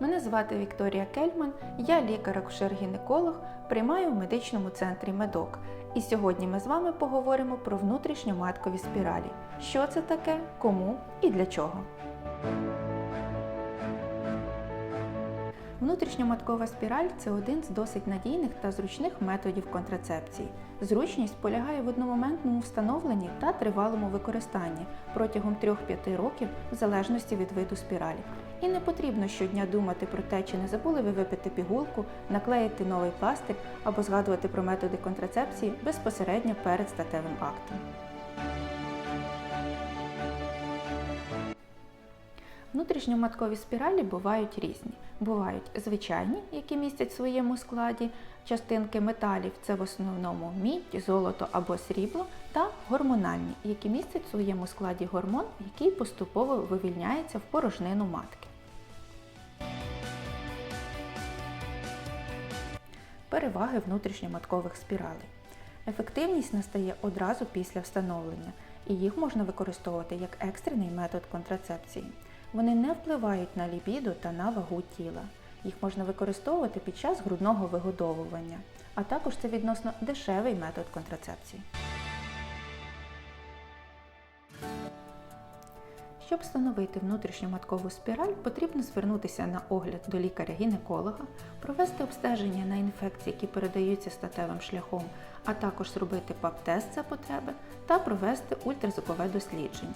Мене звати Вікторія Кельман, я лікар-акушер-гінеколог, приймаю в медичному центрі Медок. І сьогодні ми з вами поговоримо про внутрішньоматкові спіралі. Що це таке, кому і для чого. Внутрішньоматкова спіраль це один з досить надійних та зручних методів контрацепції. Зручність полягає в одномоментному встановленні та тривалому використанні протягом 3-5 років в залежності від виду спіралі. І не потрібно щодня думати про те, чи не забули ви випити пігулку, наклеїти новий пластик або згадувати про методи контрацепції безпосередньо перед статевим актом. Внутрішньоматкові спіралі бувають різні. Бувають звичайні, які містять в своєму складі частинки металів, це в основному мідь, золото або срібло, та гормональні, які містять в своєму складі гормон, який поступово вивільняється в порожнину матки. Переваги внутрішньоматкових спіралей. Ефективність настає одразу після встановлення, і їх можна використовувати як екстрений метод контрацепції. Вони не впливають на лібідо та на вагу тіла. Їх можна використовувати під час грудного вигодовування, а також це відносно дешевий метод контрацепції. Щоб встановити внутрішньоматкову спіраль, потрібно звернутися на огляд до лікаря-гінеколога, провести обстеження на інфекції, які передаються статевим шляхом, а також зробити ПАП-тест за потреби та провести ультразвукове дослідження.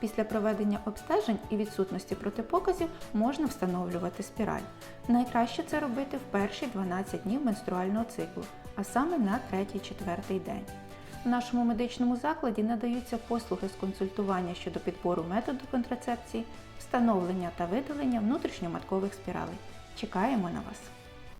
Після проведення обстежень і відсутності протипоказів можна встановлювати спіраль. Найкраще це робити в перші 12 днів менструального циклу, а саме на 3-4 день. В нашому медичному закладі надаються послуги з консультування щодо підбору методу контрацепції, встановлення та видалення внутрішньоматкових спіралей. Чекаємо на вас!